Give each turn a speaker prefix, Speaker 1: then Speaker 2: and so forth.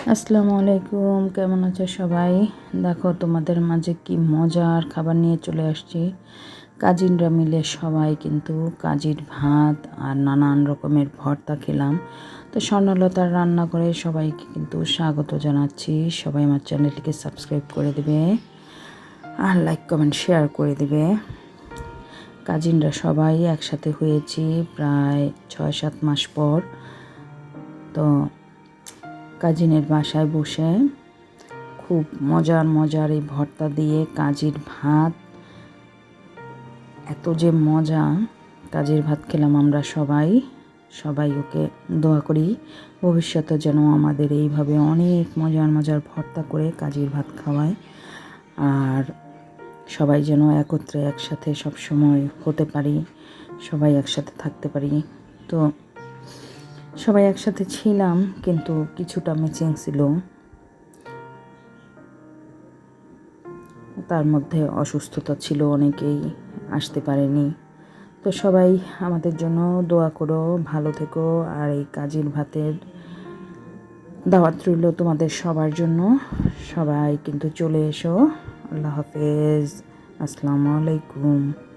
Speaker 1: আসসালামু আলাইকুম, কেমন আছো সবাই? দেখো, তোমাদের মাঝে কি মজার খাবার নিয়ে চলে আসছি। কাজিনরা মিলে সবাই কিন্তু কাজির ভাত আর নানান রকমের ভর্তা খেলাম। তো স্বর্ণলতার রান্না করে সবাইকে কিন্তু স্বাগত জানাচ্ছি। সবাই আমার চ্যানেলটিকে সাবস্ক্রাইব করে দেবে আর লাইক, কমেন্ট, শেয়ার করে দেবে। কাজিনরা সবাই একসাথে হয়েছি প্রায় ছয় সাত মাস পর। তো কাজিনের বাসায় বসে খুব মজার মজার এই ভর্তা দিয়ে কাজির ভাত। এত যে মজা, কাজির ভাত খেলাম আমরা সবাই। সবাই ওকে দোয়া করি, ভবিষ্যতে যেন আমাদের এইভাবে অনেক মজার মজার ভর্তা করে কাজির ভাত খাওয়ায়। আর সবাই যেন একত্রে একসাথে সব সময় হতে পারি, সবাই একসাথে থাকতে পারি। তো সবাই একসাথে ছিলাম, কিন্তু কিছুটা মিচিং ছিল। তার মধ্যে অসুস্থতা ছিল, অনেকেই আসতে পারেনি। তো সবাই আমাদের জন্য দোয়া করো, ভালো থেকো, আর এই কাজের ভাতের দাওয়াত রইল তোমাদের সবার জন্য। সবাই কিন্তু চলে এসো। আল্লাহ হাফেজ। আসসালামু আলাইকুম।